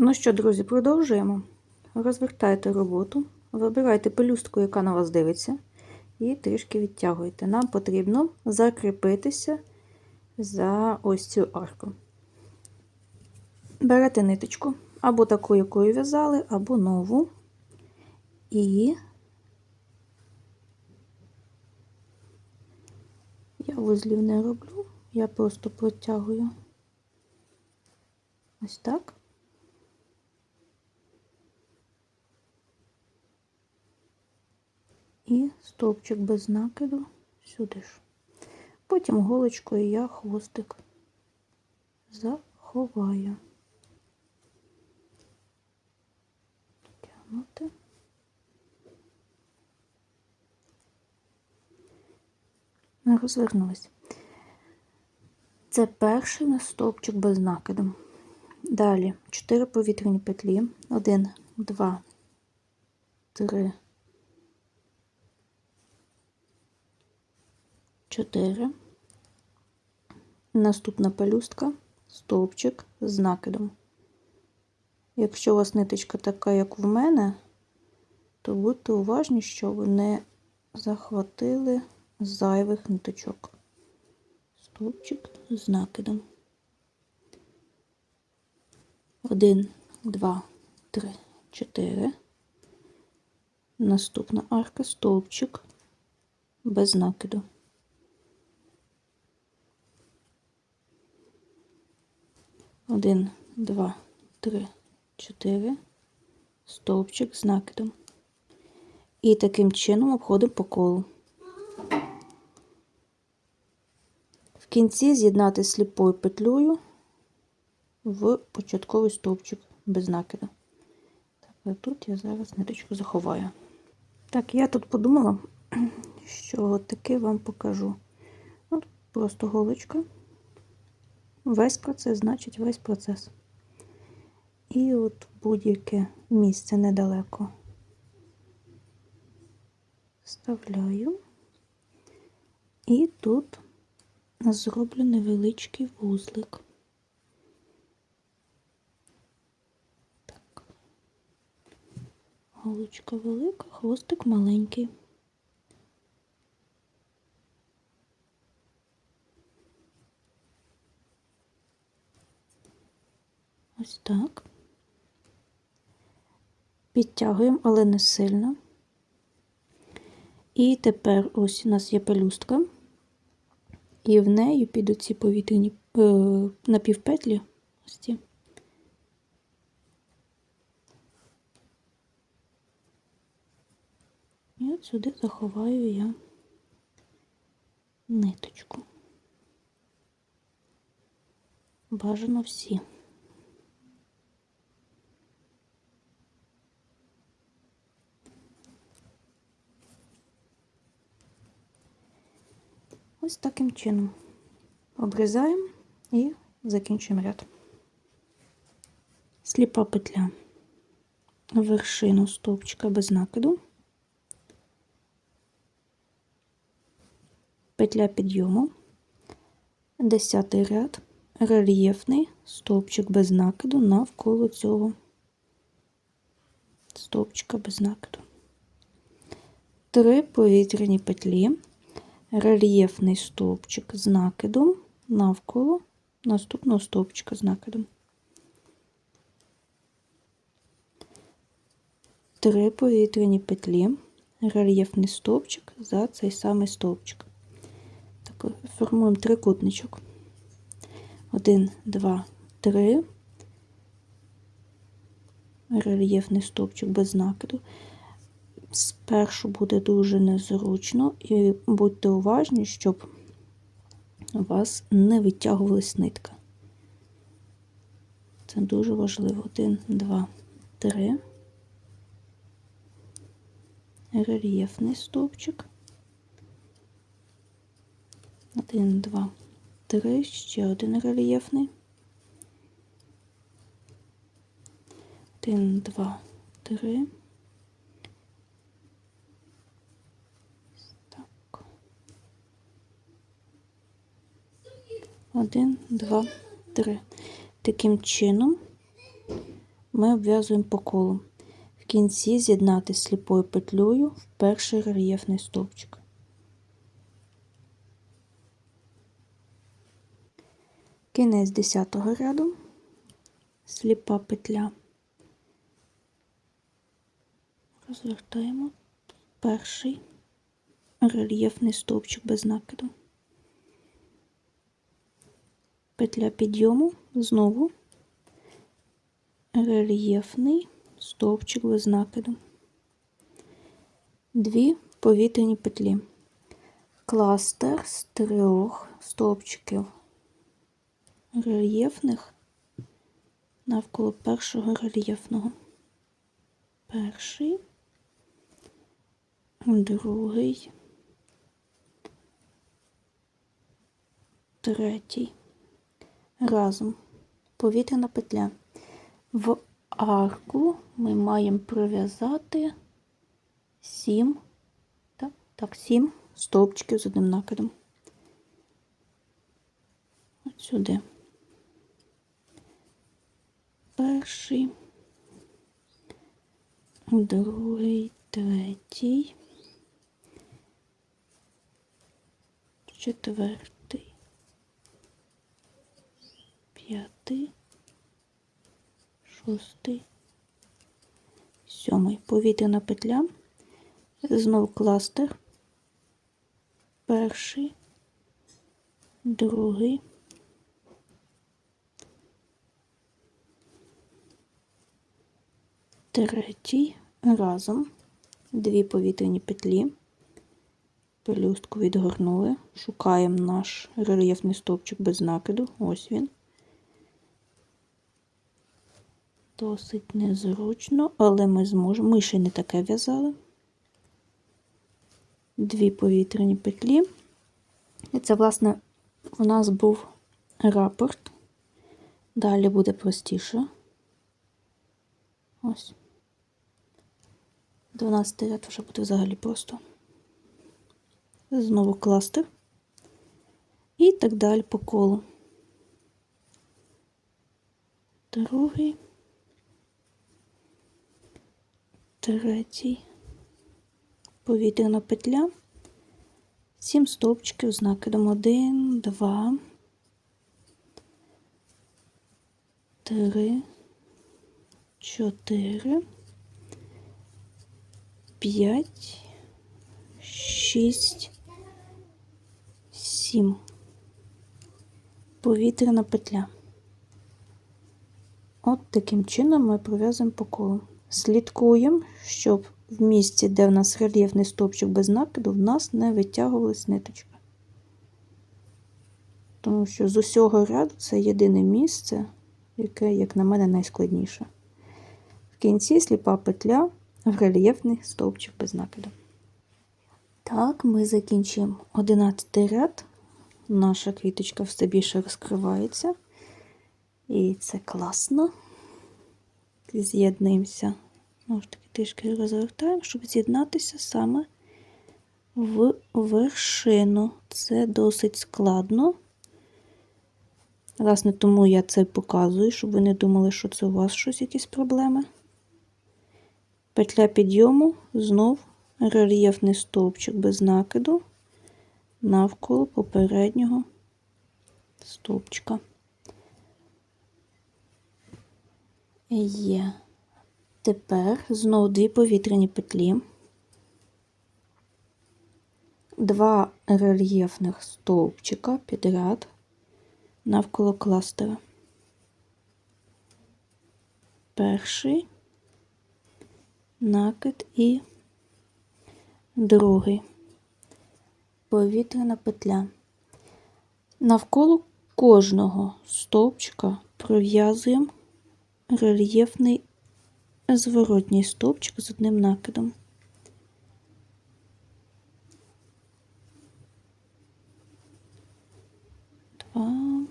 Ну що, друзі, продовжуємо. Розвертайте роботу, вибирайте пелюстку, яка на вас дивиться, і трішки відтягуйте. Нам потрібно закріпитися за ось цю арку. Берете ниточку, або таку, якою в'язали, або нову. І я вузлів не роблю, я просто протягую ось так. І стовпчик без накиду сюди ж. Потім голочкою я хвостик заховаю. Тягнути. Розвернулись. Це перший на стовпчик без накиду. Далі 4 повітряні петлі. 1, 2, 3, 4. Наступна пелюстка, стовпчик з накидом. Якщо у вас ниточка така, як в мене, то будьте уважні, щоб не захватили зайвих ниточок. Стовпчик з накидом. Один, два, три, чотири. Наступна арка, стовпчик без накиду. Один, два, три, чотири. Стовпчик з накидом. І таким чином обходимо по колу. В кінці з'єднати сліпою петлею в початковий стовпчик без накиду. Так, тут я зараз ниточку заховаю. Так, я тут подумала, що от таки вам покажу. От просто голочка. Весь процес, значить, весь процес. І от будь-яке місце недалеко вставляю. І тут зроблю невеличкий вузлик. Так. Голочка велика, хвостик маленький. Ось так. Підтягуємо, але не сильно. І тепер ось у нас є пелюстка, і в неї під оці повітряні е, напівпетлі ось ці. І от сюди заховаю я ниточку. Бажано всі. Ось таким чином. Обрізаємо і закінчуємо ряд. Сліпа петля. Вершину стовпчика без накиду, петля підйому, десятий ряд, рельєфний стовпчик без накиду навколо цього стовпчика без накиду. Три повітряні петлі рельєфний стовпчик з накидом навколо наступного стовпчика з накидом. Три повітряні петлі, рельєфний стовпчик за цей самий стовпчик. Так, формуємо трикутничок. Один, два, три. Рельєфний стовпчик без накиду спершу буде дуже незручно, і будьте уважні, щоб у вас не витягувалась нитка. Це дуже важливо. Один, два, три. Рельєфний стовпчик. Один, два, три, ще один рельєфний. Один, два, три. Один, два, три. Таким чином ми обв'язуємо по колу. В кінці з'єднати сліпою петлею в перший рельєфний стовпчик. Кінець 10 ряду, сліпа петля. Розвертаємо перший рельєфний стовпчик без накиду. Петля підйому знову рельєфний стовпчик без накиду. Дві повітряні петлі. Кластер з трьох стовпчиків рельєфних навколо першого рельєфного. Перший, другий, третій. Разом повітряна петля. В арку ми маємо прив'язати сім, так, так, сім стовпчиків з одним накидом. От сюди. Перший, другий, третій, четвертий, п'ятий, шостий, сьомий. Повітряна петля, знов кластер, перший, другий, третій. Разом. Дві повітряні петлі, пелюстку відгорнули, шукаємо наш рельєфний стовпчик без накиду, ось він. Досить незручно, але ми зможемо. Ми ще не таке в'язали. Дві повітряні петлі. І це, власне, у нас був рапорт. Далі буде простіше. Ось. 12 ряд вже буде взагалі просто. Знову кластер. І так далі по колу. Другий. Третій. Повітряна петля. Сім стовпчиків з накидом. Один, два, три, чотири. 5, 6, 7. Повітряна петля. От таким чином ми пров'язуємо по колу. Слідкуємо, щоб в місці, де в нас рельєфний стовпчик без накиду, в нас не витягувалась ниточка. Тому що з усього ряду це єдине місце, яке, як на мене, найскладніше. В кінці сліпа петля в рельєфний стовпчик без накиду. Так, ми закінчуємо 11 ряд. Наша квіточка все більше розкривається. І це класно. З'єднуємося. Знову ж таки, трішки розвертаємо, щоб з'єднатися саме в вершину. Це досить складно. Власне, тому я це показую, щоб ви не думали, що це у вас щось якісь проблеми петля підйому, знов рельєфний стовпчик без накиду навколо попереднього стовпчика. Є. Тепер знову дві повітряні петлі, два рельєфних стовпчика підряд навколо кластера. Перший накид і другий повітряна петля. Навколо кожного стовпчика пров'язуємо рельєфний зворотній стовпчик з одним накидом. Два,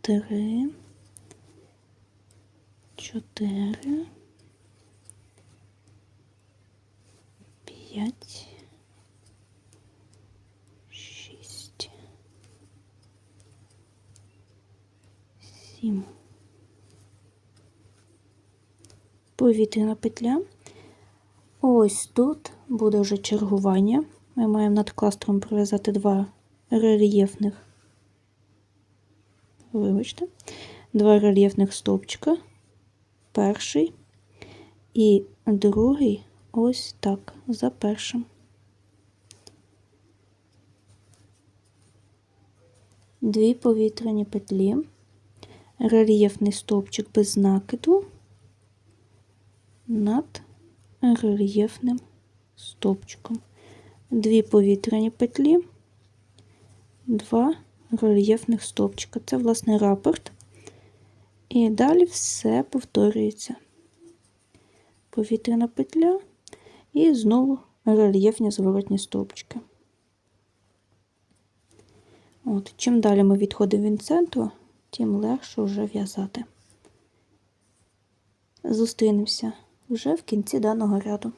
три, чотири. п'ять, шість, сім, повітряна петля. Ось тут буде вже чергування. Ми маємо над кластером пров'язати два рельєфних, вибачте, два рельєфних стовпчика. Перший і другий ось так, за першим. Дві повітряні петлі, рельєфний стовпчик без накиду над рельєфним стовпчиком. Дві повітряні петлі, два рельєфних стовпчика. Це, власне, рапорт. І далі все повторюється. Повітряна петля і знову рельєфні зворотні стовпчики. От, чим далі ми відходимо від центру, тим легше вже в'язати. Зустрінемося вже в кінці даного ряду.